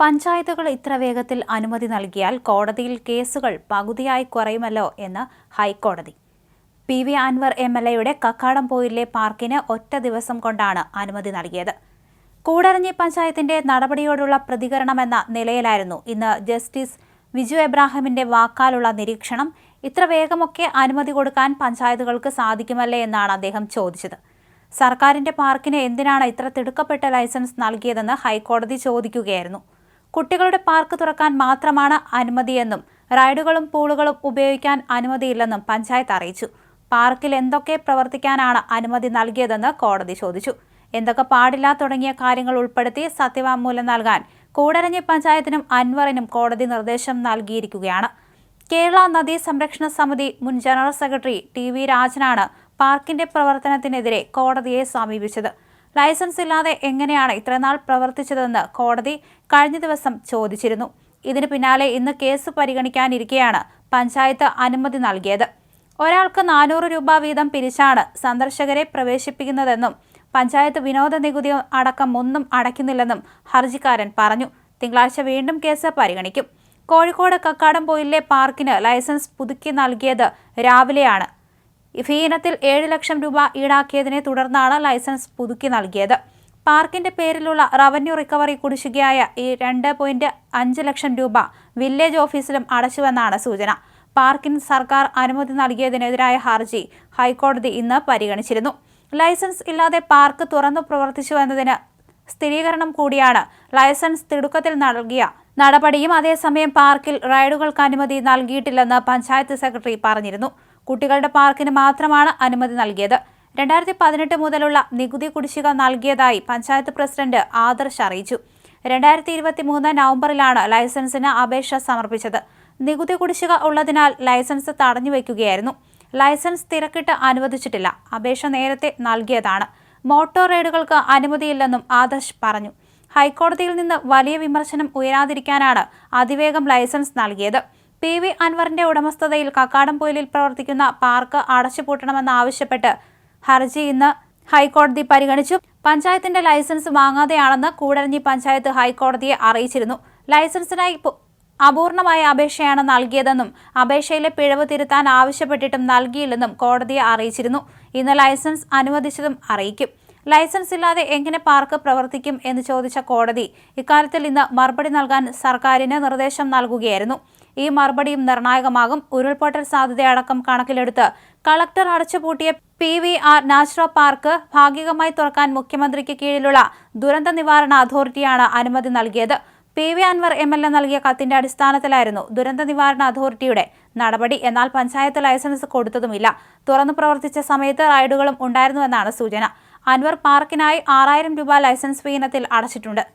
പഞ്ചായത്തുകൾ ഇത്ര വേഗത്തിൽ അനുമതി നൽകിയാൽ കോടതിയിൽ കേസുകൾ പകുതിയായി കുറയുമല്ലോ എന്ന് ഹൈക്കോടതി. P V Anvar M L എയുടെ കക്കാടംപോയിലെ പാർക്കിന് ഒറ്റ ദിവസം കൊണ്ടാണ് അനുമതി നൽകിയത്. കൂടരഞ്ഞി പഞ്ചായത്തിന്റെ നടപടിയോടുള്ള പ്രതികരണമെന്ന നിലയിലായിരുന്നു ഇന്ന് ജസ്റ്റിസ് വിജു എബ്രാഹിമിന്റെ വാക്കാലുള്ള നിരീക്ഷണം. ഇത്ര വേഗമൊക്കെ അനുമതി കൊടുക്കാൻ പഞ്ചായത്തുകൾക്ക് സാധിക്കുമല്ലേ എന്നാണ് അദ്ദേഹം ചോദിച്ചത്. സർക്കാരിന്റെ പാർക്കിന് എന്തിനാണ് ഇത്ര തിടുക്കപ്പെട്ട ലൈസൻസ് നൽകിയതെന്ന് ഹൈക്കോടതി ചോദിക്കുകയായിരുന്നു. കുട്ടികളുടെ പാർക്ക് തുറക്കാൻ മാത്രമാണ് അനുമതിയെന്നും റൈഡുകളും പൂളുകളും ഉപയോഗിക്കാൻ അനുമതിയില്ലെന്നും പഞ്ചായത്ത് അറിയിച്ചു. പാർക്കിൽ എന്തൊക്കെ പ്രവർത്തിക്കാനാണ് അനുമതി നൽകിയതെന്ന് കോടതി ചോദിച്ചു. എന്തൊക്കെ പാടില്ല തുടങ്ങിയ കാര്യങ്ങൾ ഉൾപ്പെടുത്തി സത്യവാങ്മൂലം നൽകാൻ കൂടരഞ്ഞി പഞ്ചായത്തിനും അൻവറിനും കോടതി നിർദ്ദേശം നൽകിയിരിക്കുകയാണ്. കേരള നദീ സംരക്ഷണ സമിതി മുൻ ജനറൽ സെക്രട്ടറി ടി വി രാജനാണ് പാർക്കിന്റെ പ്രവർത്തനത്തിനെതിരെ കോടതിയെ സമീപിച്ചത്. ലൈസൻസ് ഇല്ലാതെ എങ്ങനെയാണ് ഇത്രനാൾ പ്രവർത്തിച്ചതെന്ന് കോടതി കഴിഞ്ഞ ദിവസം ചോദിച്ചിരുന്നു. ഇതിന് പിന്നാലെ ഇന്ന് കേസ് പരിഗണിക്കാനിരിക്കെയാണ് പഞ്ചായത്ത് അനുമതി നൽകിയത്. ഒരാൾക്ക് നാനൂറ് രൂപ വീതം പിരിച്ചാണ് സന്ദർശകരെ പ്രവേശിപ്പിക്കുന്നതെന്നും പഞ്ചായത്ത് വിനോദ നികുതി അടക്കം ഒന്നും അടയ്ക്കുന്നില്ലെന്നും ഹർജിക്കാരൻ പറഞ്ഞു. തിങ്കളാഴ്ച വീണ്ടും കേസ് പരിഗണിക്കും. കോഴിക്കോട് കക്കാടംപൊയിലെ പാർക്കിന് ലൈസൻസ് പുതുക്കി നൽകിയത് രാവിലെയാണ്. ഫീ ഇനത്തിൽ ഏഴ് ലക്ഷം രൂപ ഈടാക്കിയതിനെ തുടർന്നാണ് ലൈസൻസ് പുതുക്കി നൽകിയത്. പാർക്കിന്റെ പേരിലുള്ള റവന്യൂ റിക്കവറി കുടിശ്ശികയായ ഈ രണ്ട് പോയിന്റ് അഞ്ച് ലക്ഷം രൂപ വില്ലേജ് ഓഫീസിലും അടച്ചുവെന്നാണ് സൂചന. പാർക്കിന് സർക്കാർ അനുമതി നൽകിയതിനെതിരായ ഹർജി ഹൈക്കോടതി ഇന്ന് പരിഗണിച്ചിരുന്നു. ലൈസൻസ് ഇല്ലാതെ പാർക്ക് തുറന്നു പ്രവർത്തിച്ചുവെന്നതിന് സ്ഥിരീകരണം കൂടിയാണ് ലൈസൻസ് തിടുക്കത്തിൽ നൽകിയ നടപടിയും. അതേസമയം പാർക്കിൽ റൈഡുകൾക്ക് അനുമതി നൽകിയിട്ടില്ലെന്ന് പഞ്ചായത്ത് സെക്രട്ടറി പറഞ്ഞിരുന്നു. കുട്ടികളുടെ പാർക്കിന് മാത്രമാണ് അനുമതി നൽകിയത്. രണ്ടായിരത്തി പതിനെട്ട് മുതലുള്ള നികുതി കുടിശ്ശിക നൽകിയതായി പഞ്ചായത്ത് പ്രസിഡന്റ് ആദർശ് അറിയിച്ചു. രണ്ടായിരത്തി ഇരുപത്തി മൂന്ന് നവംബറിലാണ് ലൈസൻസിന് അപേക്ഷ സമർപ്പിച്ചത്. നികുതി കുടിശ്ശിക ഉള്ളതിനാൽ ലൈസൻസ് തടഞ്ഞു വയ്ക്കുകയായിരുന്നു. ലൈസൻസ് തിരക്കിട്ട് അനുവദിച്ചിട്ടില്ല. അപേക്ഷ നേരത്തെ നൽകിയതാണ്. മോട്ടോർ റൈഡുകൾക്ക് അനുമതിയില്ലെന്നും ആദർശ് പറഞ്ഞു. ഹൈക്കോടതിയിൽ നിന്ന് വലിയ വിമർശനം ഉയരാതിരിക്കാനാണ് അതിവേഗം ലൈസൻസ് നൽകിയത്. പി വി അൻവറിന്റെ ഉടമസ്ഥതയിൽ കക്കാടംപൊയിലിൽ പ്രവർത്തിക്കുന്ന പാർക്ക് അടച്ചുപൂട്ടണമെന്നാവശ്യപ്പെട്ട് ഹർജി ഇന്ന് ഹൈക്കോടതി പരിഗണിച്ചു. പഞ്ചായത്തിന്റെ ലൈസൻസ് വാങ്ങാതെയാണെന്ന് കൂടരഞ്ഞി പഞ്ചായത്ത് ഹൈക്കോടതിയെ അറിയിച്ചിരുന്നു. ലൈസൻസിനായി അപൂർണമായ അപേക്ഷയാണ് നൽകിയതെന്നും അപേക്ഷയിലെ പിഴവ് തിരുത്താൻ ആവശ്യപ്പെട്ടിട്ടും നൽകിയില്ലെന്നും കോടതിയെ അറിയിച്ചിരുന്നു. ഇന്ന് ലൈസൻസ് അനുവദിച്ചതും അറിയിക്കും. ലൈസൻസ് ഇല്ലാതെ എങ്ങനെ പാർക്ക് പ്രവർത്തിക്കും എന്ന് ചോദിച്ച കോടതി ഇക്കാര്യത്തിൽ ഇന്ന് മറുപടി നൽകാൻ സർക്കാരിന് നിർദ്ദേശം നൽകുകയായിരുന്നു. ഈ മറുപടിയും നിർണായകമാകും. ഉരുൾപൊട്ടൽ സാധ്യതയടക്കം കണക്കിലെടുത്ത് collector അടച്ചുപൂട്ടിയ P V R natural park ഭാഗികമായി തുറക്കാൻ മുഖ്യമന്ത്രിക്ക് കീഴിലുള്ള ദുരന്ത നിവാരണ അതോറിറ്റിയാണ് അനുമതി നൽകിയത്. P V Anvar M L A നൽകിയ കത്തിന്റെ അടിസ്ഥാനത്തിലായിരുന്നു ദുരന്ത നിവാരണ അതോറിറ്റിയുടെ നടപടി. എന്നാൽ പഞ്ചായത്ത് ലൈസൻസ് കൊടുത്തതുമില്ല. തുറന്നു പ്രവർത്തിച്ച സമയത്ത് റൈഡുകളും ഉണ്ടായിരുന്നുവെന്നാണ് സൂചന. അൻവർ പാർക്കിനായി ആറായിരം രൂപ ലൈസൻസ് ഫീ ഇനത്തിൽ അടച്ചിട്ടുണ്ട്.